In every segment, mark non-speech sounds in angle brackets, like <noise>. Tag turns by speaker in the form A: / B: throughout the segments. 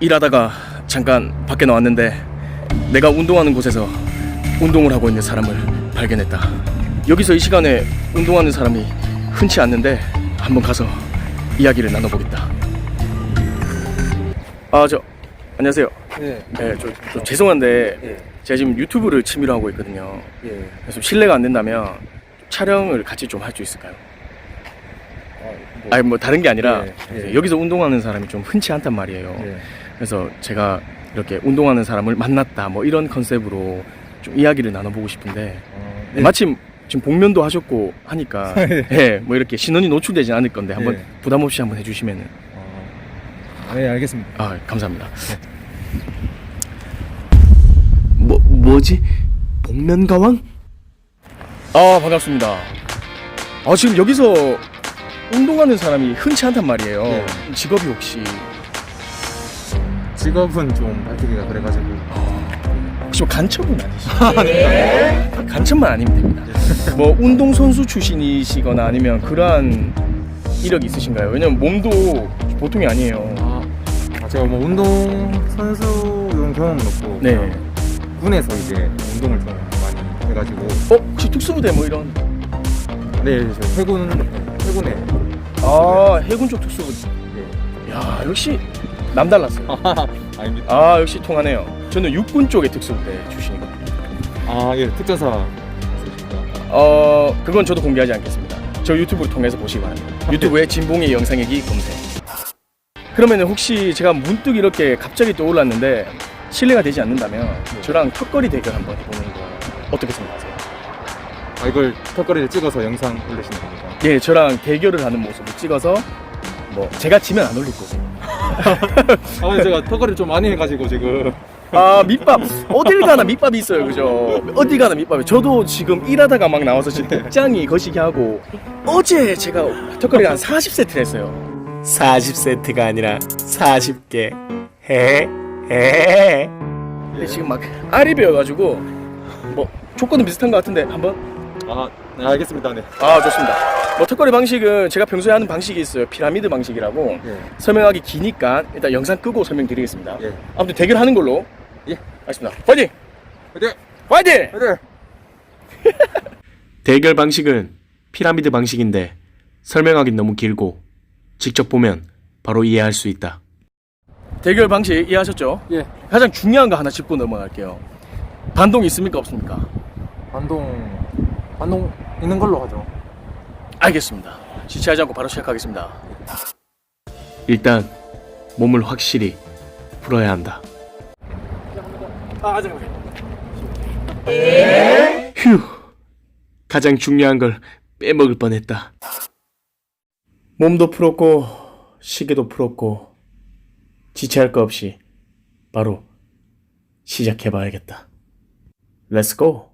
A: 일하다가 잠깐 밖에 나왔는데 내가 운동하는 곳에서 운동을 하고 있는 사람을 발견했다. 여기서 이 시간에 운동하는 사람이 흔치 않는데 한번 가서 이야기를 나눠보겠다. 아 저 안녕하세요.
B: 예,
A: 네, 저, 저 죄송한데
B: 예,
A: 제가 지금 유튜브를 취미로 하고 있거든요.
B: 예.
A: 그래서 실례가 안 된다면 촬영을 같이 좀 할 수 있을까요?
B: 아, 뭐,
A: 아니 뭐 다른 게 아니라
B: 예, 예.
A: 여기서 운동하는 사람이 좀 흔치 않단 말이에요.
B: 예.
A: 그래서 제가 이렇게 운동하는 사람을 만났다 뭐 이런 컨셉으로 좀 이야기를 나눠보고 싶은데
B: 어,
A: 네, 마침 지금 복면도 하셨고 하니까
B: 예. <laughs>
A: 예, 뭐 이렇게 신원이 노출되지 않을 건데 한번
B: 예.
A: 부담 없이 한번 해주시면은
B: 어, 네, 알겠습니다.
A: 아 감사합니다. 뭐 뭐지 복면 가왕? 아 반갑습니다. 아 지금 여기서 운동하는 사람이 흔치 않단 말이에요.
B: 예.
A: 직업이 혹시
B: 직업은 좀 밝히기가 그래가지고.
A: 혹시 뭐 간첩은 아니시죠? 간첩만 아니면 됩니다. 뭐 운동 선수 출신이시거나 아니면 그러한 이력이 있으신가요? 왜냐면 몸도 보통이 아니에요.
B: 아, 아, 제가 뭐 운동 선수 이런 경험은 없고.
A: 네.
B: 그냥 군에서 이제 운동을 좀 많이 해가지고.
A: 어 혹시 특수부대 뭐 이런?
B: 네, 저 해군 해군에.
A: 아 해군 쪽 특수부대.
B: 예.
A: 야 역시 남달랐어요. <laughs>
B: 아닙니다.
A: 아 역시 통하네요. 저는 육군 쪽의 특수부대 출신이거든요.
B: 아, 예, 특전사. 있으십니다.
A: 어 그건 저도 공개하지 않겠습니다. 저 유튜브를 통해서 보시기 바랍니다. 유튜브에 진봉의 영상얘기 검색. 그러면 혹시 제가 문득 이렇게 갑자기 떠올랐는데 실례가 되지 않는다면 저랑 턱걸이 대결 한번 해보는 거 어떻게 생각하세요?
B: 아, 이걸 턱걸이를 찍어서 영상 올리시는 겁니까?
A: 예, 저랑 대결을 하는 모습을 찍어서 뭐 제가 지면 안 올릴 거고.
B: 아, 제가 턱걸이를 좀 많이 해가지고 지금.
A: 아 밑밥 어딜 가나 밑밥이 있어요, 그죠? 어디 가나 밑밥이. 저도 지금 일하다가 막 나와서 지금 복장이 거시기 하고 어제 제가 턱걸이가 한 40세트를 했어요.
C: 40세트가 아니라 40개. 해, 해.
A: 근데 지금 막 알이 배워가지고 뭐 조건은 비슷한 것 같은데 한번
B: 아, 네, 알겠습니다. 네.
A: 아 좋습니다. 뭐 턱걸이 방식은 제가 평소에 하는 방식이 있어요. 피라미드 방식이라고
B: 예.
A: 설명하기 기니까 일단 영상 끄고 설명드리겠습니다.
B: 예.
A: 아무튼 대결하는 걸로
B: 예.
A: 알겠습니다. 파이팅!
B: 화이팅!
A: 파이팅!
B: 화이팅! <laughs>
C: 대결 방식은 피라미드 방식인데 설명하긴 너무 길고 직접 보면 바로 이해할 수 있다.
A: 대결 방식 이해하셨죠?
B: 예.
A: 가장 중요한 거 하나 짚고 넘어갈게요. 반동 있습니까 없습니까?
B: 반동 반동 있는 걸로 하죠.
A: 알겠습니다. 지체하지 않고 바로 시작하겠습니다.
C: 일단 몸을 확실히 풀어야 한다.
A: 아 잠깐만.
C: 휴. 가장 중요한 걸 빼먹을 뻔했다. 몸도 풀었고 시계도 풀었고 지체할 거 없이 바로 시작해 봐야겠다. Let's go.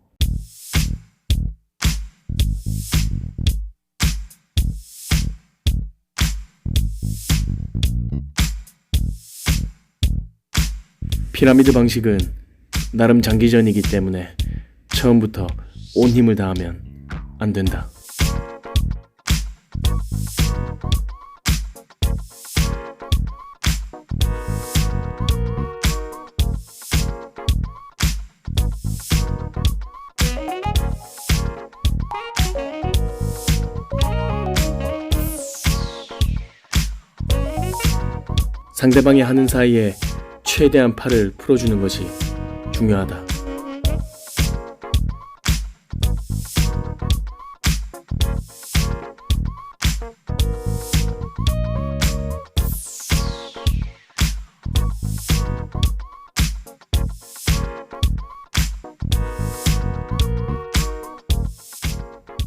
C: 피라미드 방식은 나름 장기전이기 때문에 처음부터 온 힘을 다하면 안 된다. 상대방이 하는 사이에 최대한 팔을 풀어주는 것이 중요하다.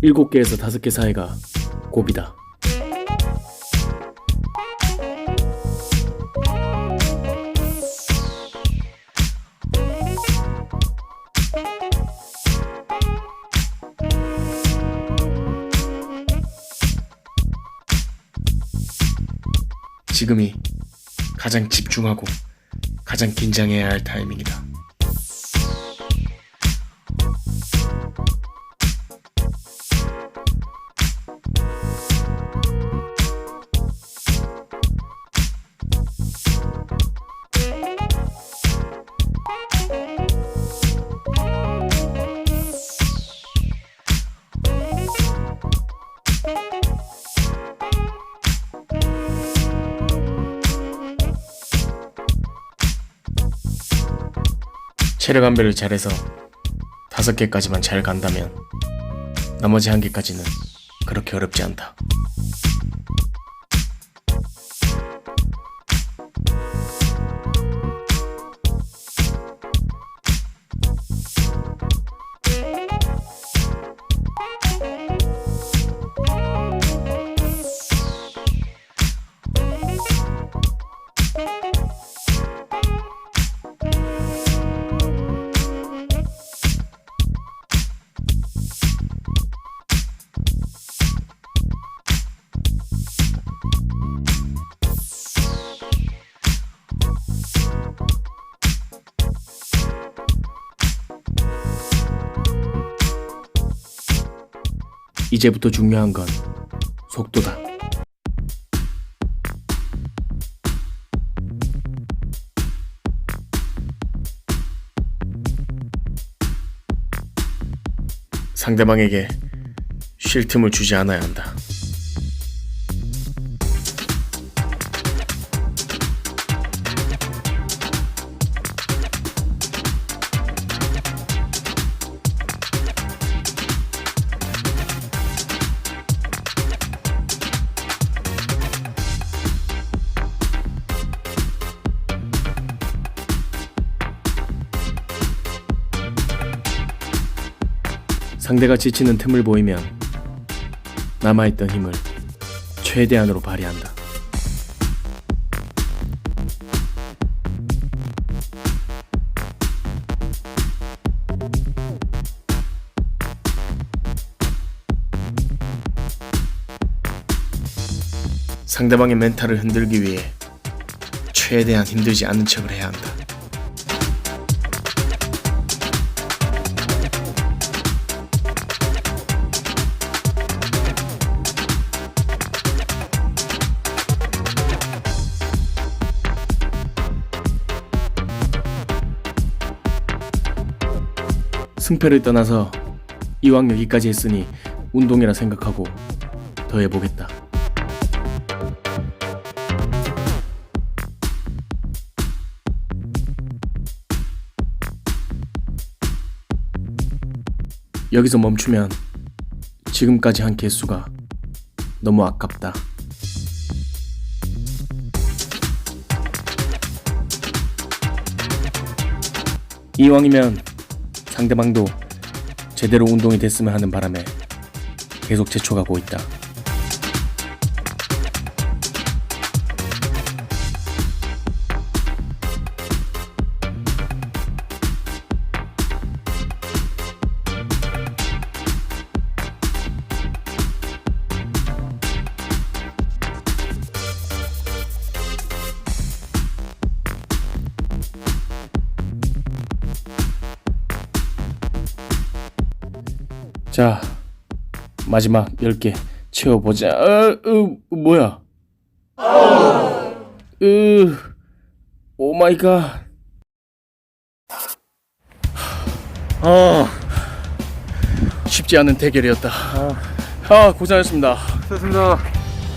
C: 일곱 개에서 다섯 개 사이가 고비다. 지금이 가장 집중하고 가장 긴장해야 할 타이밍이다. 체력 안배를 잘해서 다섯 개까지만 잘 간다면 나머지 한 개까지는 그렇게 어렵지 않다. 이제부터 중요한 건 속도다. 상대방에게 쉴 틈을 주지 않아야 한다. 상대가 지치는 틈을 보이면 남아있던 힘을 최대한으로 발휘한다. 상대방의 멘탈을 흔들기 위해 최대한 힘들지 않은 척을 해야 한다. 승패를 떠나서 이왕 여기까지 했으니 운동이라 생각하고 더 해보겠다. 여기서 멈추면 지금까지 한 개수가 너무 아깝다. 이왕이면 상대방도 제대로 운동이 됐으면 하는 바람에 계속 재촉하고 있다. 자, 마지막 10개 채워보자. 어, 어, 뭐야? 으, 오 마이 갓. 아, 쉽지 않은 대결이었다. 아, 고생하셨습니다.
B: 좋습니다.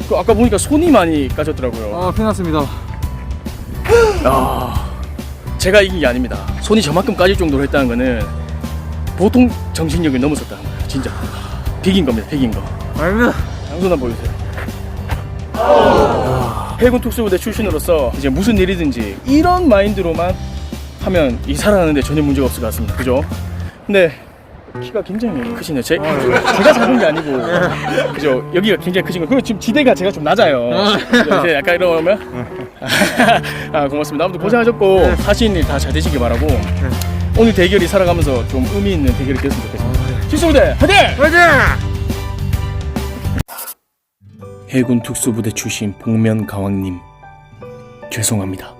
A: 그 아까 보니까 손이 많이 까졌더라고요.
B: 아, 피났습니다.
A: 아, 제가 이긴 게 아닙니다. 손이 저만큼 까질 정도로 했다는 거는 보통 정신력을 넘어섰다는 거예요. 진짜. 비긴 겁니다. 비긴 거.
B: 아닙니다.
A: 양손 한번 보여주세요. 아, 해군 특수부대 출신으로서 이제 무슨 일이든지 이런 마인드로만 하면 이 살아가는데 전혀 문제가 없을 것 같습니다. 그죠? 근데 키가 굉장히 크시네요. 제, 제가 작은 게 아니고 그죠? 여기가 굉장히 크신 거. 그리고 지금 지대가 제가 좀 낮아요. 이제 약간 이러면 아 고맙습니다. 아무튼 고생하셨고 하시는 일 다 잘 되시길 바라고 오늘 대결이 살아가면서 좀 의미 있는 대결이 됐으면 좋겠습니다. 특수부대 화이팅!
B: 화이팅!
C: 해군 특수부대 출신 복면 가왕님 죄송합니다.